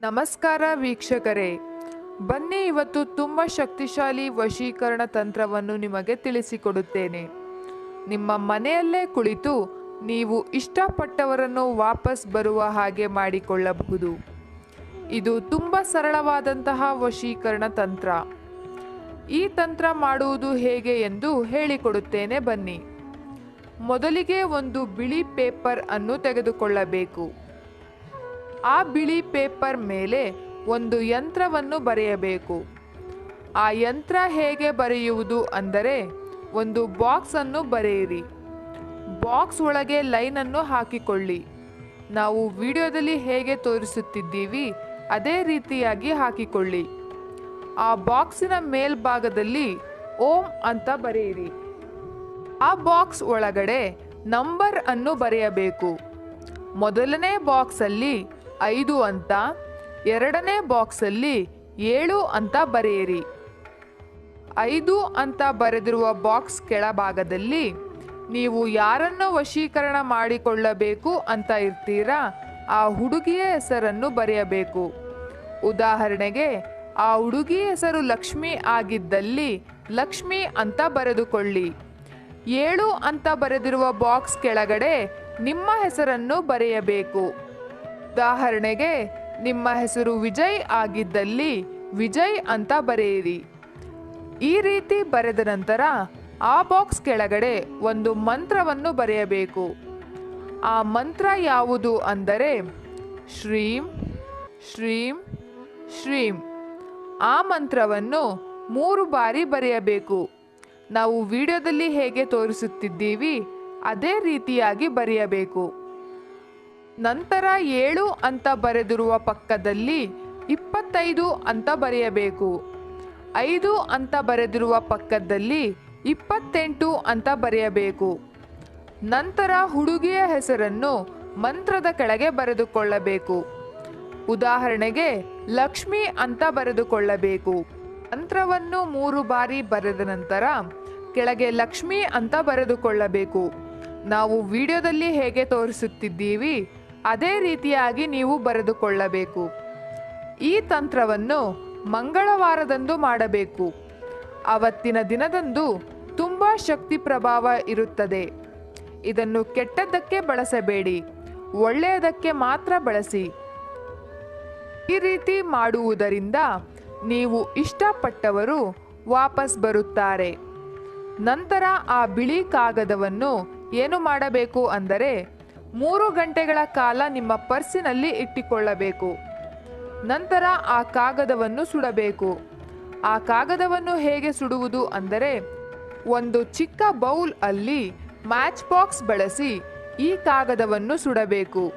ನಮಸ್ಕಾರ ವೀಕ್ಷಕರೇ. ಬನ್ನಿ ಇವತ್ತು ತುಂಬ ಶಕ್ತಿಶಾಲಿ ವಶೀಕರಣ ತಂತ್ರವನ್ನು ನಿಮಗೆ ತಿಳಿಸಿಕೊಡುತ್ತೇನೆ. ನಿಮ್ಮ ಮನೆಯಲ್ಲೇ ಕುಳಿತು ನೀವು ಇಷ್ಟಪಟ್ಟವರನ್ನು ವಾಪಸ್ ಬರುವ ಹಾಗೆ ಮಾಡಿಕೊಳ್ಳಬಹುದು. ಇದು ತುಂಬ ಸರಳವಾದಂತಹ ವಶೀಕರಣ ತಂತ್ರ. ಈ ತಂತ್ರ ಮಾಡುವುದು ಹೇಗೆ ಎಂದು ಹೇಳಿಕೊಡುತ್ತೇನೆ ಬನ್ನಿ. ಮೊದಲಿಗೆ ಒಂದು ಬಿಳಿ ಪೇಪರ್ ಅನ್ನು ತೆಗೆದುಕೊಳ್ಳಬೇಕು. ಆ ಬಿಳಿ ಪೇಪರ್ ಮೇಲೆ ಒಂದು ಯಂತ್ರವನ್ನು ಬರೆಯಬೇಕು. ಆ ಯಂತ್ರ ಹೇಗೆ ಬರೆಯುವುದು ಅಂದರೆ ಒಂದು ಬಾಕ್ಸನ್ನು ಬರೆಯಿರಿ. ಬಾಕ್ಸ್ ಒಳಗೆ ಲೈನನ್ನು ಹಾಕಿಕೊಳ್ಳಿ. ನಾವು ವಿಡಿಯೋದಲ್ಲಿ ಹೇಗೆ ತೋರಿಸುತ್ತಿದ್ದೀವಿ ಅದೇ ರೀತಿಯಾಗಿ ಹಾಕಿಕೊಳ್ಳಿ. ಆ ಬಾಕ್ಸಿನ ಮೇಲ್ಭಾಗದಲ್ಲಿ ಓಂ ಅಂತ ಬರೆಯಿರಿ. ಆ ಬಾಕ್ಸ್ ಒಳಗಡೆ ನಂಬರ್ ಅನ್ನು ಬರೆಯಬೇಕು. ಮೊದಲನೇ ಬಾಕ್ಸಲ್ಲಿ ಐದು ಅಂತ, ಎರಡನೇ ಬಾಕ್ಸಲ್ಲಿ ಏಳು ಅಂತ ಬರೆಯಿರಿ. ಐದು ಅಂತ ಬರೆದಿರುವ ಬಾಕ್ಸ್ ಕೆಳಭಾಗದಲ್ಲಿ ನೀವು ಯಾರನ್ನು ವಶೀಕರಣ ಮಾಡಿಕೊಳ್ಳಬೇಕು ಅಂತ ಇರ್ತೀರಾ? ಆ ಹುಡುಗಿಯ ಹೆಸರನ್ನು ಬರೆಯಬೇಕು. ಉದಾಹರಣೆಗೆ, ಆ ಹುಡುಗಿ ಹೆಸರು ಲಕ್ಷ್ಮಿ ಆಗಿದ್ದಲ್ಲಿ ಲಕ್ಷ್ಮಿ ಅಂತ ಬರೆದುಕೊಳ್ಳಿ. ಏಳು ಅಂತ ಬರೆದಿರುವ ಬಾಕ್ಸ್ ಕೆಳಗಡೆ ನಿಮ್ಮ ಹೆಸರನ್ನು ಬರೆಯಬೇಕು. ಉದಾಹರಣೆಗೆ, ನಿಮ್ಮ ಹೆಸರು ವಿಜಯ್ ಆಗಿದ್ದಲ್ಲಿ ವಿಜಯ್ ಅಂತ ಬರೆಯಿರಿ. ಈ ರೀತಿ ಬರೆದ ನಂತರ ಆ ಬಾಕ್ಸ್ ಕೆಳಗಡೆ ಒಂದು ಮಂತ್ರವನ್ನು ಬರೆಯಬೇಕು. ಆ ಮಂತ್ರ ಯಾವುದು ಅಂದರೆ, ಶ್ರೀಂ ಶ್ರೀಂ ಶ್ರೀಂ. ಆ ಮಂತ್ರವನ್ನು ಮೂರು ಬಾರಿ ಬರೆಯಬೇಕು. ನಾವು ವಿಡಿಯೋದಲ್ಲಿ ಹೇಗೆ ತೋರಿಸುತ್ತಿದ್ದೀವಿ, ಅದೇ ರೀತಿಯಾಗಿ ಬರೆಯಬೇಕು. ನಂತರ ಏಳು ಅಂತ ಬರೆದಿರುವ ಪಕ್ಕದಲ್ಲಿ ಇಪ್ಪತ್ತೈದು ಅಂತ ಬರೆಯಬೇಕು. ಐದು ಅಂತ ಬರೆದಿರುವ ಪಕ್ಕದಲ್ಲಿ ಇಪ್ಪತ್ತೆಂಟು ಅಂತ ಬರೆಯಬೇಕು. ನಂತರ ಹುಡುಗಿಯ ಹೆಸರನ್ನು ಮಂತ್ರದ ಕೆಳಗೆ ಬರೆದುಕೊಳ್ಳಬೇಕು. ಉದಾಹರಣೆಗೆ, ಲಕ್ಷ್ಮಿ ಅಂತ ಬರೆದುಕೊಳ್ಳಬೇಕು. ಮಂತ್ರವನ್ನು ಮೂರು ಬಾರಿ ಬರೆದ ನಂತರ ಕೆಳಗೆ ಲಕ್ಷ್ಮಿ ಅಂತ ಬರೆದುಕೊಳ್ಳಬೇಕು. ನಾವು ವಿಡಿಯೋದಲ್ಲಿ ಹೇಗೆ ತೋರಿಸುತ್ತಿದ್ದೀವಿ ಅದೇ ರೀತಿಯಾಗಿ ನೀವು ಬರೆದುಕೊಳ್ಳಬೇಕು. ಈ ತಂತ್ರವನ್ನು ಮಂಗಳವಾರದಂದು ಮಾಡಬೇಕು. ಅವತ್ತಿನ ದಿನದಂದು ತುಂಬ ಶಕ್ತಿ ಪ್ರಭಾವ ಇರುತ್ತದೆ. ಇದನ್ನು ಕೆಟ್ಟದ್ದಕ್ಕೆ ಬಳಸಬೇಡಿ. ಒಳ್ಳೆಯದಕ್ಕೆ ಮಾತ್ರ ಬಳಸಿ. ಈ ರೀತಿ ಮಾಡುವುದರಿಂದ ನೀವು ಇಷ್ಟಪಟ್ಟವರು ವಾಪಸ್ ಬರುತ್ತಾರೆ. ನಂತರ ಆ ಬಿಳಿ ಕಾಗದವನ್ನು ಏನು ಮಾಡಬೇಕು ಅಂದರೆ ಮೂರು ಗಂಟೆಗಳ ಕಾಲ ನಿಮ್ಮ ಪರ್ಸಿನಲ್ಲಿ ಇಟ್ಟುಕೊಳ್ಳಬೇಕು. ನಂತರ ಆ ಕಾಗದವನ್ನು ಸುಡಬೇಕು. ಆ ಕಾಗದವನ್ನು ಹೇಗೆ ಸುಡುವುದು ಅಂದರೆ, ಒಂದು ಚಿಕ್ಕ ಬೌಲ್ ಅಲ್ಲಿ ಮ್ಯಾಚ್ ಬಾಕ್ಸ್ ಬಳಸಿ ಈ ಕಾಗದವನ್ನು ಸುಡಬೇಕು.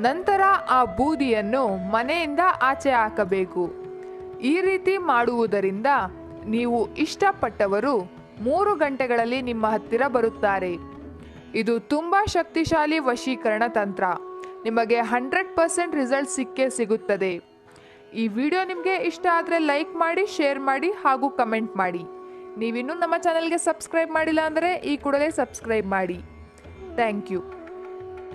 ನಂತರ ಆ ಬೂದಿಯನ್ನು ಮನೆಯಿಂದ ಆಚೆ ಹಾಕಬೇಕು. ಈ ರೀತಿ ಮಾಡುವುದರಿಂದ ನೀವು ಇಷ್ಟಪಟ್ಟವರು ಮೂರು ಗಂಟೆಗಳಲ್ಲಿ ನಿಮ್ಮ ಹತ್ತಿರ ಬರುತ್ತಾರೆ. ಇದು ತುಂಬ ಶಕ್ತಿಶಾಲಿ ವಶೀಕರಣ ತಂತ್ರ. ನಿಮಗೆ ಹಂಡ್ರೆಡ್ ಪರ್ಸೆಂಟ್ ರಿಸಲ್ಟ್ ಸಿಕ್ಕೇ ಸಿಗುತ್ತದೆ. ಈ ವಿಡಿಯೋ ನಿಮಗೆ ಇಷ್ಟ ಆದರೆ ಲೈಕ್ ಮಾಡಿ, ಶೇರ್ ಮಾಡಿ ಹಾಗೂ ಕಮೆಂಟ್ ಮಾಡಿ. ನೀವಿನ್ನೂ ನಮ್ಮ ಚಾನಲ್ಗೆ ಸಬ್ಸ್ಕ್ರೈಬ್ ಮಾಡಿಲ್ಲ ಅಂದರೆ ಈ ಕೂಡಲೇ ಸಬ್ಸ್ಕ್ರೈಬ್ ಮಾಡಿ. Thank you.